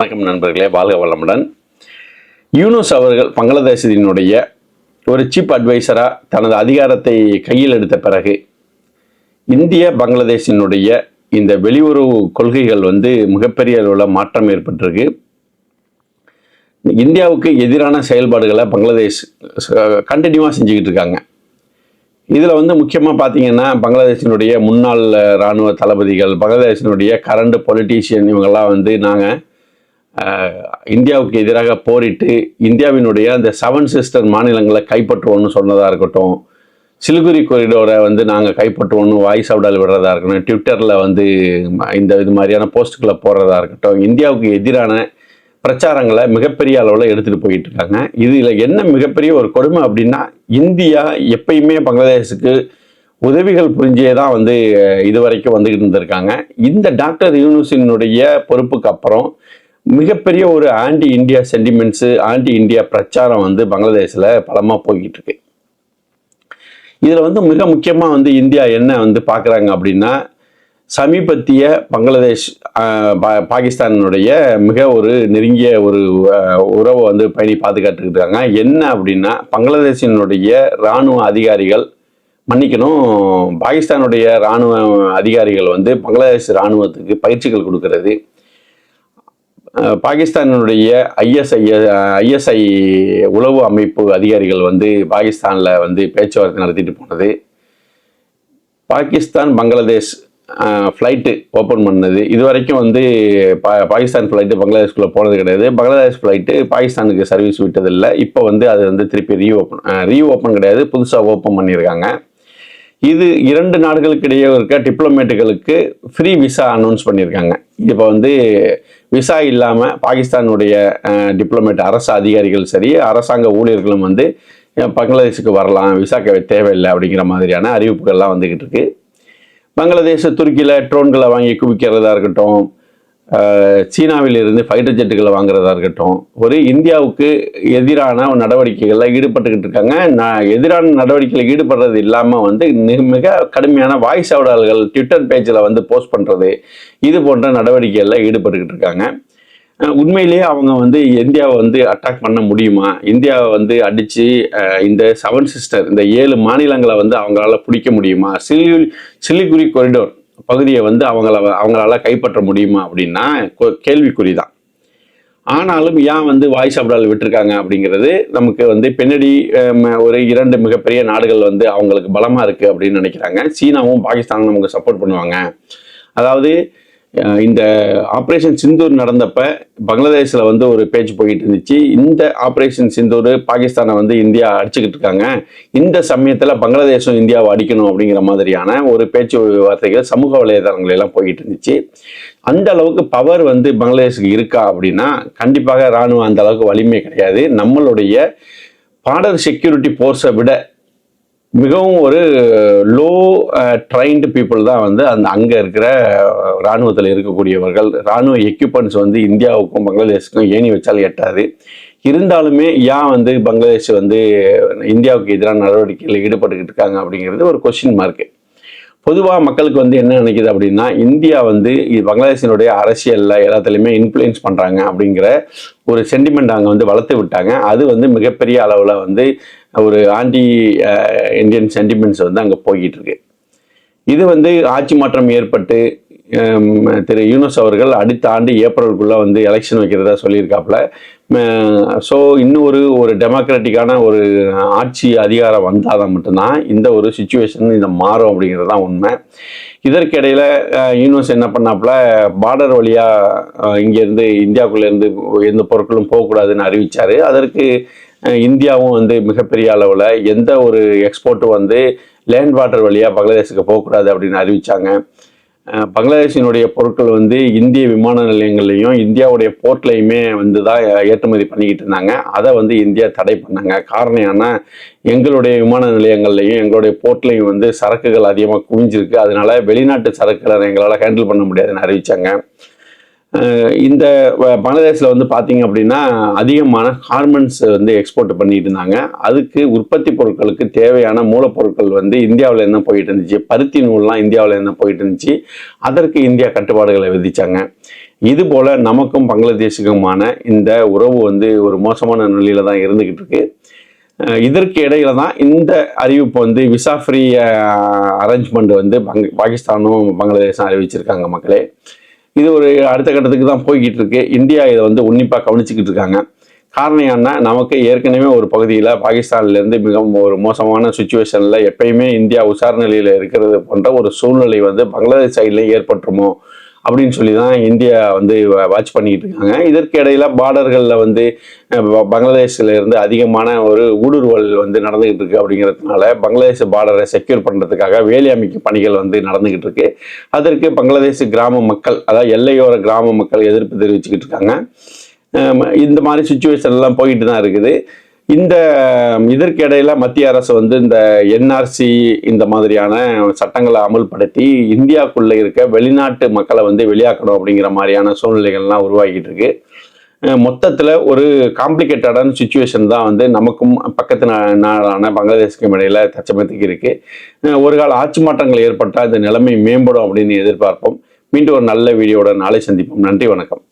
வணக்கம் நண்பர்களே வாழ்க வளமுடன். யூனுஸ் அவர்கள் பங்களாதேசத்தினுடைய ஒரு சீப் அட்வைசராக தனது அதிகாரத்தை கையில் எடுத்த பிறகு இந்திய பங்களாதேஷினுடைய இந்த வெளியுறவு கொள்கைகள் வந்து மிகப்பெரிய அளவில் மாற்றம் ஏற்பட்டிருக்கு. இந்தியாவுக்கு எதிரான செயல்பாடுகளை பங்களாதேஷ் கண்டினியூவாக செஞ்சுக்கிட்டு இருக்காங்க. இதில் வந்து முக்கியமாக பார்த்தீங்கன்னா பங்களாதேஷினுடைய முன்னாள் இராணுவ தளபதிகள் பங்களாதேஷினுடைய கரண்ட் பொலிட்டீஷியன் இவங்கெல்லாம் வந்து நாங்கள் இந்தியாவுக்கு எதிராக போரிட்டு இந்தியாவினுடைய அந்த செவன் சிஸ்டர் மாநிலங்களை கைப்பற்றுவோம்னு சொன்னதாக இருக்கட்டும் சிலுகுரி கொரிடோரை வந்து நாங்கள் கைப்பற்றுவோம்னு வாய்ஸ் அவுடால் விடுறதா இருக்கட்டும் ட்விட்டரில் வந்து இந்த இது மாதிரியான போஸ்ட்டுகளை போடுறதா இருக்கட்டும் இந்தியாவுக்கு எதிரான பிரச்சாரங்களை மிகப்பெரிய அளவில் எடுத்துகிட்டு போயிட்டு இருக்காங்க. இதில் என்ன மிகப்பெரிய ஒரு கொடுமை அப்படின்னா இந்தியா எப்பயுமே பங்களாதேஷுக்கு உதவிகள் புரிஞ்சே தான் வந்து இதுவரைக்கும் வந்துக்கிட்டு இருந்திருக்காங்க. இந்த டாக்டர் யூனுஸினுடைய பொறுப்புக்கு அப்புறம் மிகப்பெரிய ஒரு anti India sentiments anti India பிரச்சாரம் வந்து பங்களாதேஷில் பலமாக போய்கிட்டு இருக்கு இதில் வந்து மிக முக்கியமாக வந்து இந்தியா என்ன வந்து பார்க்குறாங்க அப்படின்னா சமீபத்திய பங்களாதேஷ் பா- பாகிஸ்தானுடைய மிக ஒரு நெருங்கிய ஒரு உறவை வந்து பயணி பாதுகாத்துக்கிட்டு இருக்காங்க என்ன அப்படின்னா பங்களாதேஷினுடைய இராணுவ அதிகாரிகள் மன்னிக்கணும் பாகிஸ்தானுடைய இராணுவ அதிகாரிகள் வந்து பங்களாதேஷ் இராணுவத்துக்கு பயிற்சிகள் கொடுக்கறது. பாகிஸ்தானுடைய ஐஎஸ்ஐ ஐஎஸ்ஐ உளவு அமைப்பு அதிகாரிகள் வந்து பாகிஸ்தானில் வந்து பேச்சுவார்த்தை நடத்திட்டு போனது. பாகிஸ்தான் பங்களாதேஷ் ஃப்ளைட்டு ஓப்பன் பண்ணது. இது வரைக்கும் வந்து பா பாகிஸ்தான் ஃப்ளைட்டு பங்களாதேஷ்குள்ளே போனது கிடையாது. பங்களாதேஷ் ஃப்ளைட்டு பாகிஸ்தானுக்கு சர்வீஸ் விட்டதில்லை. இப்போ வந்து அது வந்து திருப்பி ரீ ஓப்பன் ரீ ஓப்பன் கிடையாது. புதுசாக ஓப்பன் பண்ணியிருக்காங்க. இது இரண்டு நாடுகளுக்கு இடையே இருக்க டிப்ளமேட்டுகளுக்கு ஃப்ரீ விசா அனௌன்ஸ் பண்ணியிருக்காங்க. இப்போ வந்து விசா இல்லாமல் பாகிஸ்தானுடைய டிப்ளமேட் அரசு அதிகாரிகள் சரி அரசாங்க ஊழியர்களும் வந்து பங்களாதேஷுக்கு வரலாம் விசாக்கு தேவையில்லை அப்படிங்கிற மாதிரியான அறிவிப்புகள்லாம் வந்துக்கிட்டு இருக்கு. பங்களாதேஷ் துருக்கியில் ட்ரோன்களை வாங்கி குவிக்கிறதா இருக்கட்டும் சீனாவில் இருந்து ஃபைட்டர் ஜெட்டுகளை வாங்குறதா இருக்கட்டும். ஒரு இந்தியாவுக்கு எதிரான நடவடிக்கைகளில் ஈடுபட்டுக்கிட்டு இருக்காங்க. நான் எதிரான நடவடிக்கையில் ஈடுபடுறது இல்லாமல் வந்து மிக மிக கடுமையான வாய்ஸ் அவுடால்கள் ட்விட்டர் பேஜில் வந்து போஸ்ட் பண்ணுறது இது போன்ற நடவடிக்கைகளில் ஈடுபட்டுக்கிட்டு இருக்காங்க. உண்மையிலேயே அவங்க வந்து இந்தியாவை வந்து அட்டாக் பண்ண முடியுமா? இந்தியாவை வந்து அடித்து இந்த செவன் சிஸ்டர் இந்த ஏழு மாநிலங்களை வந்து அவங்களால பிடிக்க முடியுமா? சிலி சிலிகுரி கொரிடோர் பகுதியை வந்து அவங்கள அவங்களால கைப்பற்ற முடியுமா அப்படின்னா கேள்விக்குறி தான் ஆனாலும் ஏன் வந்து வாய்ஸ் அப்டால் விட்டுருக்காங்க அப்படிங்கிறது நமக்கு வந்து பின்னாடி ஒரு இரண்டு மிகப்பெரிய நாடுகள் வந்து அவங்களுக்கு பலமாக இருக்குது அப்படின்னு நினைக்கிறாங்க. சீனாவும் பாகிஸ்தானும் நமக்கு சப்போர்ட் பண்ணுவாங்க. அதாவது இந்த ஆப்ரேஷன் சிந்தூர் நடந்தப்ப பங்களாதேஷில் வந்து ஒரு பேச்சு போயிட்டு இருந்துச்சு. இந்த ஆப்ரேஷன் சிந்தூர் பாகிஸ்தானை வந்து இந்தியா அடிச்சுக்கிட்டு இருக்காங்க. இந்த சமயத்தில் பங்களாதேஷும் இந்தியாவை அடிக்கணும் அப்படிங்கிற மாதிரியான ஒரு பேச்சு வார்த்தைகள் சமூக வலைதளங்கள் எல்லாம் போயிட்டு இருந்துச்சு. அந்த அளவுக்கு பவர் வந்து பங்களாதேஷுக்கு இருக்கா அப்படின்னா கண்டிப்பாக இராணுவம் அந்த அளவுக்கு வலிமை கிடையாது. நம்மளுடைய பார்டர் செக்யூரிட்டி ஃபோர்ஸை விட மிகவும் ஒரு லோ ட்ரைன்டு பீப்புள் தான் வந்து அந்த அங்கே இருக்கிற இராணுவத்தில் இருக்கக்கூடியவர்கள். இராணுவ எக்யூப்மெண்ட்ஸ் வந்து இந்தியாவுக்கும் பங்களாதேஷுக்கும் ஏணி வச்சால் எட்டாது. இருந்தாலுமே ஏன் வந்து பங்களாதேஷ் வந்து இந்தியாவுக்கு எதிரான நடவடிக்கையில் ஈடுபட்டுக்கிட்டு இருக்காங்க அப்படிங்கிறது ஒரு கொஷின் மார்க்கு பொதுவாக மக்களுக்கு வந்து என்ன நினைக்குது அப்படின்னா இந்தியா வந்து பங்களாதேஷினுடைய அரசியலில் எல்லாத்துலேயுமே இன்ஃப்ளூயன்ஸ் பண்ணுறாங்க அப்படிங்கிற ஒரு சென்டிமெண்ட் அங்கே வந்து வளர்த்து விட்டாங்க. அது வந்து மிகப்பெரிய அளவில் வந்து ஒரு ஆன்டி இந்தியன் சென்டிமெண்ட்ஸ் வந்து அங்கே போய்கிட்டு இருக்கு இது வந்து ஆட்சி மாற்றம் ஏற்பட்டு திரு யூனஸ் அவர்கள் அடுத்த ஆண்டு ஏப்ரலுக்குள்ளே வந்து எலெக்ஷன் வைக்கிறதா சொல்லியிருக்காப்புல. ஸோ இன்னும் ஒரு ஒரு டெமோக்ராட்டிக்கான ஒரு ஆட்சி அதிகாரம் வந்தால் தான் மட்டும்தான் இந்த ஒரு சுச்சுவேஷன் இதை மாறும் அப்படிங்கிறது தான் உண்மை. இதற்கிடையில் யூனிவர்ஸ் என்ன பண்ணாப்புல பார்டர் வழியாக இங்கேருந்து இந்தியாவுக்குள்ளேருந்து எந்த பொருட்களும் போகக்கூடாதுன்னு அறிவித்தார் அதற்கு இந்தியாவும் வந்து மிகப்பெரிய அளவில் எந்த ஒரு எக்ஸ்போர்ட்டும் வந்து லேண்ட் வாட்டர் வழியாக பங்களாதேஷுக்கு போகக்கூடாது அப்படின்னு அறிவித்தாங்க பங்களாதேஷினுடைய பொருட்கள் வந்து இந்திய விமான நிலையங்கள்லையும் இந்தியாவுடைய போர்ட்லையுமே வந்து தான் ஏற்றுமதி பண்ணிக்கிட்டு இருந்தாங்க. அதை வந்து இந்தியா தடை பண்ணாங்க. காரணம் ஏன்னா எங்களுடைய விமான நிலையங்கள்லையும் எங்களுடைய போர்ட்லையும் வந்து சரக்குகள் அதிகமாக குவிஞ்சிருக்கு. அதனால வெளிநாட்டு சரக்குகளை எங்களால் ஹேண்டில் பண்ண முடியாதுன்னு அறிவிச்சாங்க. இந்த பங்களாதேஷில் வந்து பார்த்தீங்க அப்படின்னா அதிகமான கார்மெண்ட்ஸ் வந்து எக்ஸ்போர்ட் பண்ணிட்டு இருந்தாங்க. அதுக்கு உற்பத்தி பொருட்களுக்கு தேவையான மூலப்பொருட்கள் வந்து இந்தியாவில் என்ன போயிட்டு இருந்துச்சு? பருத்தி நூல்லாம் இந்தியாவில் என்ன போயிட்டு இருந்துச்சு? அதற்கு இந்தியா கட்டுப்பாடுகளை விதிச்சாங்க. இது போல் நமக்கும் பங்களாதேஷுக்குமான இந்த உறவு வந்து ஒரு மோசமான நிலையில தான் இருந்துக்கிட்டு இருக்கு. இதற்கு இடையில தான் இந்த அறிவிப்பு வந்து விசா ஃப்ரீ அரேஞ்ச்மெண்ட் வந்து பங் பாகிஸ்தானும் பங்களாதேஷும் அறிவிச்சிருக்காங்க மக்களே. இது ஒரு அடுத்த கட்டத்துக்கு தான் போய்கிட்டு இருக்கு இந்தியா இதை வந்து உன்னிப்பாக கவனிச்சுக்கிட்டு இருக்காங்க காரணம் என்ன நமக்கு ஏற்கனவே ஒரு பகுதியில் பாகிஸ்தான்லேருந்து மிகவும் ஒரு மோசமான சுச்சுவேஷனில் எப்பயுமே இந்தியா உஷார் நிலையில் இருக்கிறது போன்ற ஒரு சூழ்நிலை வந்து பங்களாதேஷ் சைட்லேயும் ஏற்பட்டுருமோ அப்படின்னு சொல்லி தான் இந்தியா வந்து வாட்ச் பண்ணிக்கிட்டு இருக்காங்க. இதற்கு இடையில பார்டர்களில் வந்து பங்களாதேஷில் இருந்து அதிகமான ஒரு ஊடுருவல் வந்து நடந்துகிட்டு இருக்கு அப்படிங்கிறதுனால பங்களாதேஷ் பார்டரை செக்யூர் பண்ணுறதுக்காக வேலி அமைக்கும் பணிகள் வந்து நடந்துகிட்டு இருக்கு. அதற்கு பங்களாதேஷ் கிராம மக்கள் அதாவது எல்லையோர கிராம மக்கள் எதிர்ப்பு தெரிவிச்சுக்கிட்டு இருக்காங்க. இந்த மாதிரி சுச்சுவேஷன் எல்லாம் போயிட்டு தான் இருக்குது. இந்த இதற்கு இடையில மத்திய அரசு வந்து இந்த என்ஆர்சி இந்த மாதிரியான சட்டங்களை அமல்படுத்தி இந்தியாவுக்குள்ளே இருக்க வெளிநாட்டு மக்களை வந்து வெளியாக்கணும் அப்படிங்கிற மாதிரியான சூழ்நிலைகள்லாம் உருவாகிட்டு இருக்கு. மொத்தத்தில் ஒரு காம்ப்ளிகேட்டடான சுச்சுவேஷன் தான் வந்து நமக்கும் பக்கத்து நா- நாடான பங்களாதேஷுக்கும் இடையில தச்சமத்துக்கு இருக்கு. ஒரு கால ஆட்சி மாற்றங்கள் ஏற்பட்டால் இந்த நிலைமை மேம்படும் அப்படின்னு எதிர்பார்ப்போம். மீண்டும் ஒரு நல்ல வீடியோட நாளை சந்திப்போம். நன்றி வணக்கம்.